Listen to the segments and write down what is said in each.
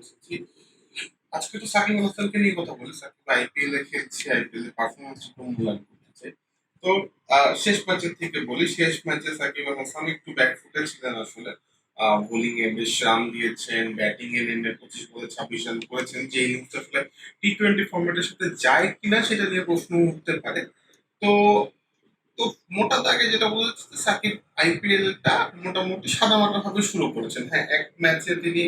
এসেছি। আজকে তো সাকিব আল নিয়ে কথা বলি। সাকিব আইপিএল এ আইপিএল পারফরমেন্স মূল্যায়ন করতেছে। শেষ ম্যাচের থেকে বলি, শেষ ম্যাচে সাকিব আল হাসান একটু ব্যাকফুটে ছিলেন আসলে। বোলিং এ বেশ রান দিয়েছেন ব্যাটিং এ নেমে পঁচিশ বলে, ছাব্বিশ রান করেছেন। যে ইনিংসটা আসলে টি টোয়েন্টি ফর্মেটের সাথে যায় কিনা সেটা নিয়ে প্রশ্ন উঠতে পারে। তো তো মোটা দাগে যেটা বোঝা যাচ্ছে সাকিব আইপিএল টা মোটামুটি সাদামাটা ভাবে শুরু করেছেন। হ্যাঁ এক ম্যাচে তিনি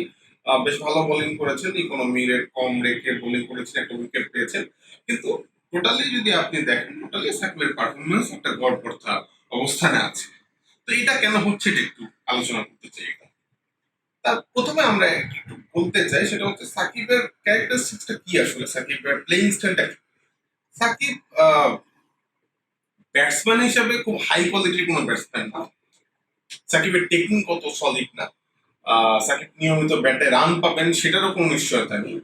বেশ ভালো বোলিং করেছেন ইকোনমি রেট কম রেখে বোলিং করেছেন, একটা উইকেট পেয়েছেন। কিন্তু টোটালি যদি আপনি দেখেন টোটালি সাকিবের পারফরমেন্স একটা গড়পড়তা অবস্থানে আছে। তো এটা কেন হচ্ছে এটা একটু আলোচনা করতে চাই এটা তার প্রথমে আমরা একটু বলতে চাই, সেটা হচ্ছে সাকিবের ক্যারেক্টারিস্টিক্সটা কি আসলে? সাকিবের প্লেইং স্টাইলটা কি? সাকিব ব্যাটসম্যান হিসাবে খুব হাই কোয়ালিটির কোনো ব্যাটসম্যান না। সাকিবের টেকনিক কত সলিড না। সাকিব নিয়মিত ব্যাটে রান পাবেন, সেটারও কোনো নিশ্চয়তা নেই।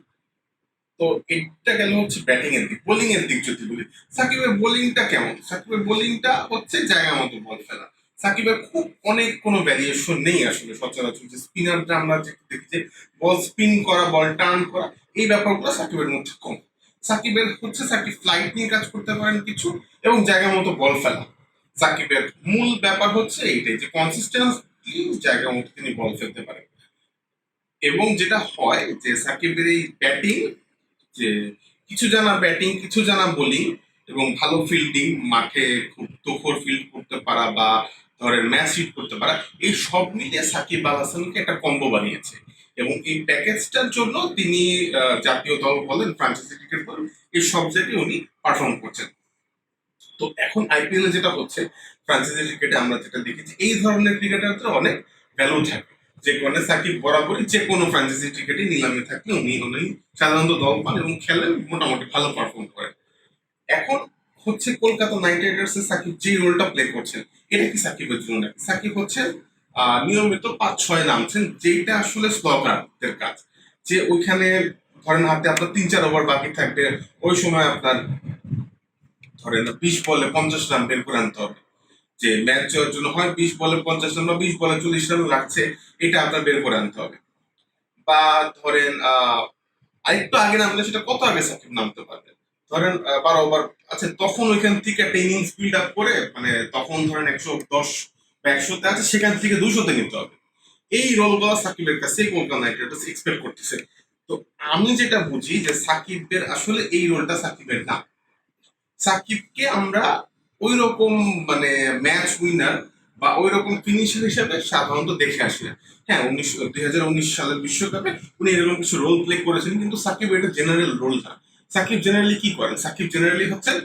তো এটা গেল হচ্ছে ব্যাটিং এর দিক। বোলিং এর দিক যদি বলি, সাকিবের বোলিংটা কেমন? সাকিবের বোলিংটা হচ্ছে জায়গা মতো বল ফেলা। সাকিবের খুব অনেক কোনো ভ্যারিয়েশন নেই আসলে সচরাচর। যে স্পিনারটা আমরা দেখি যে বল স্পিন করা বল টার্ন করা, এই ব্যাপারগুলো সাকিবের মধ্যে কম। সাকিবের হচ্ছে সাকিব ফ্লাইট নিয়ে কাজ করতে পারেন কিছু এবং জায়গা মতো বল ফেলা। সাকিবের মূল ব্যাপার হচ্ছে এইটাই যে কনসিস্টেন্সলি জায়গা মতো তিনি বল ফেলতে পারেন। এবং যেটা হয় যে সাকিবের এই ব্যাটিং যে কিছু জানা ব্যাটিং কিছু জানা বোলিং এবং ভালো ফিল্ডিং মাঠে খুব তুখর ফিল্ড করতে পারা বা ধরেন ম্যাচ হিট করতে পারা, এই সব মিলিয়ে সাকিব আল হাসানকে একটা কম্বো বানিয়েছে। এবং এই প্যাকেজটার জন্য তিনি জাতীয় দল বলেন ফ্রান্সাইজি ক্রিকেট বলেন, এই সব জায়গায় উনি পারফর্ম করছেন। তো এখন আইপিএল যেটা হচ্ছে ফ্রান্সাইজি ক্রিকেটে আমরা যেটা দেখেছি, এই ধরনের ক্রিকেটারদের অনেক ভ্যালু থাকে। যে কারণে সাকিব বরাবরই যে কোনো ফ্রান্সাইজি ক্রিকেটে নিলামে থাকলে উনি উনি সাধারণত দল পান এবং খেলেন মোটামুটি ভালো পারফর্ম করেন। এখন হচ্ছে কলকাতা নাইট রাইডার্স এর সাকিব, যে রোলটা প্লে করছেন। এটা কি সাকিবের জন্য নাকি? সাকিব হচ্ছে নিয়মিত পাঁচ ছয় নামছেন যেটা আসলে স্লকারদের কাজ। যে ওইখানে ধরেন হাতে আপনার তিন চার ওভার বাকি থাকবে, ওই সময় আপনার ধরেন বিশ বলে পঞ্চাশ রান বের করে আনতে হবে। যে ম্যাচ জয়ের জন্য হয় বিশ বলে পঞ্চাশ রান বা বিশ বলে চল্লিশ রান লাগছে, এটা আপনার বের করে আনতে হবে। বা ধরেন আরেকটু আগে নামলে সেটা কত আগে সাকিব নামতে পারবে? ধরেন বারো ওভার আচ্ছা তখন ওইখান থেকে একটা ইনিংস বিল্ড আপ করে মানে তখন ধরেন একশো দশ বা একশোতে আছে, সেখান থেকে দুশোতে নিতে হবে। এই রোলগুলো সাকিবের কাছে কলকাতা নাইট রাইডার্স এক্সপেক্ট করতেছে। তো আমি যেটা বুঝি যে সাকিবের আসলে এই রোলটা সাকিবের না। সাকিবকে আমরা ওই রকম মানে ম্যাচ উইনার বা ওই রকম ফিনিশার হিসেবে সাধারণত দেখে আসি না। হ্যাঁ উনিশ, দুই হাজার উনিশ সালের বিশ্বকাপে উনি এরকম কিছু রোল প্লে করেছেন, কিন্তু সাকিব এটা জেনারেল রোল না। সাকিব জেনারেলি কি করেন? সাকিব জেনারেলি হচ্ছেন,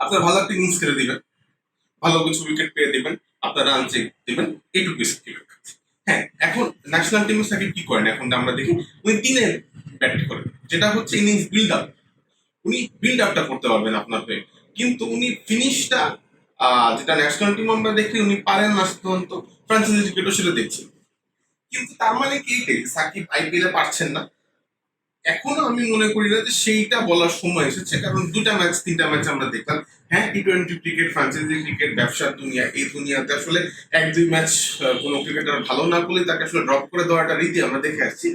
আপনার ভালো একটা ইনিংস খেলে দিবেন, ভালো কিছু উইকেট পেয়ে দিবেন, আপনার রান চেক দিবেন এইটুকু হ্যাঁ এখন ন্যাশনাল টিমে সাকিব কি করেন? এখন আমরা দেখি, উনি তিনে ব্যাট করেন, যেটা হচ্ছে ইনিংস বিল্ড আপ উনি বিল্ড আপটা করতে পারবেন আপনার হয়ে। কিন্তু উনি ফিনিশটা যেটা ন্যাশনাল টিম আমরা দেখি, উনি পারেন না সাধারণত ফ্রান্সাইজি ক্রিকেটও সেটা দেখছি কিন্তু তার মানে কি সাকিব আইপিএল পারছেন না। এখনও আমি মনে করি না যে সেইটা বলার সময় এসেছে, কারণ দুটা ম্যাচ তিনটা ম্যাচ আমরা দেখলাম। হ্যাঁ T twenty cricket franchise cricket ব্যবসার দুনিয়া, এই দুনিয়াতে আসলে এক দুই ম্যাচ কোনো ক্রিকেটার ভালো না করলে তাকে আসলে ড্রপ করে দেওয়াটা রীতি আমরা দেখে আসছি।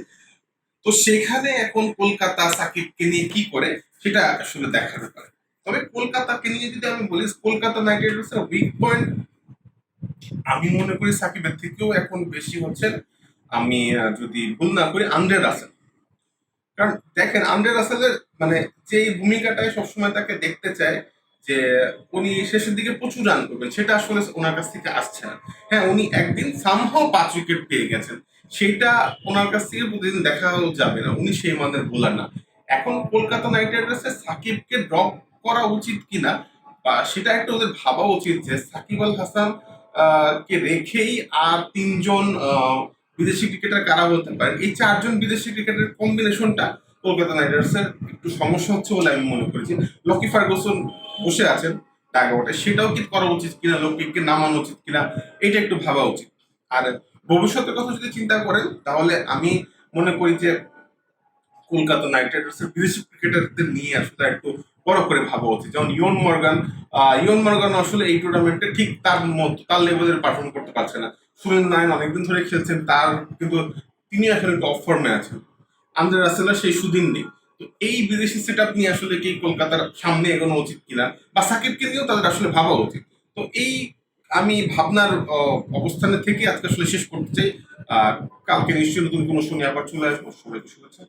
তো সেখানে এখন কলকাতা সাকিবকে নিয়ে কি করে, সেটা আসলে দেখার ব্যাপার। তবে কলকাতাকে নিয়ে যদি আমি বলি, কলকাতা নাইট রাইডার্সের উইক পয়েন্ট আমি মনে করি সাকিবের থেকেও এখন বেশি হচ্ছে আমি যদি ভুল না করি আন্দ্রে রাসেল কারণ দেখেন আন্দ্রে রাসেলের মানে যে ভূমিকাটায় সবসময় তাকে দেখতে চায় যে উনি শেষের দিকে প্রচুর রান করবেন সেটা আসলে ওনার কাছ থেকে আসছে না। হ্যাঁ উনি একদিন সামহাও পাঁচ উইকেট পেয়ে গেছেন, সেটা ওনার কাছ থেকে প্রতিদিন দেখাও যাবে না, উনি সেই মানের বোলার না। এখন কলকাতা নাইট রাইডার্সের সাকিবকে ড্রপ করা উচিত কিনা, বা সেটা একটা ওদের ভাবা উচিত যে সাকিব আল হাসান কে রেখেই আর তিনজন বিদেশি ক্রিকেটার কারা বলতে পারেন এই চারজন বিদেশি ক্রিকেটের কম্বিনেশনটা কলকাতা নাইট রাইডার্সের একটু সমস্যা হচ্ছে বলে আমি মনে করেছি লকি ফার্গুসন বসে আছেন ডাগাউটে সেটাও কি করা উচিত কিনা লকিকে নামানো উচিত কিনা, এটা একটু ভাবা উচিত। আর ভবিষ্যতের কথা যদি চিন্তা করেন, তাহলে আমি মনে করি যে কলকাতা নাইট রাইডার্সের বিদেশি ক্রিকেটারদের নিয়ে আসলে একটু বড় করে ভাবা উচিত। যেমন ইয়ন মর্গান ইয়ন মর্গান আসলে এই টুর্নামেন্টে ঠিক তার মতো, তার লেভেলের পারফর্ম করতে পারছে না। সুনীল নাইন অনেকদিন ধরে খেলছেন, তার কিন্তু তিনি আসলে টপ ফর্মে আছেন। আন্দ্রে রাসেলার সেই সুদিন নেই। তো এই বিদেশি সেট আপ নিয়ে আসলে কি কলকাতার সামনে এগোনো উচিত কিনা বা সাকিবকে নিয়েও তাদের আসলে ভাবা উচিত। তো এই আমি ভাবনার অবস্থানে থেকে আজকে আসলে শেষ করতে চাই। আর কালকে নিশ্চয়ই নতুন কোনো শুনে আবার চলে আসব। সবাইকে শুভেচ্ছা।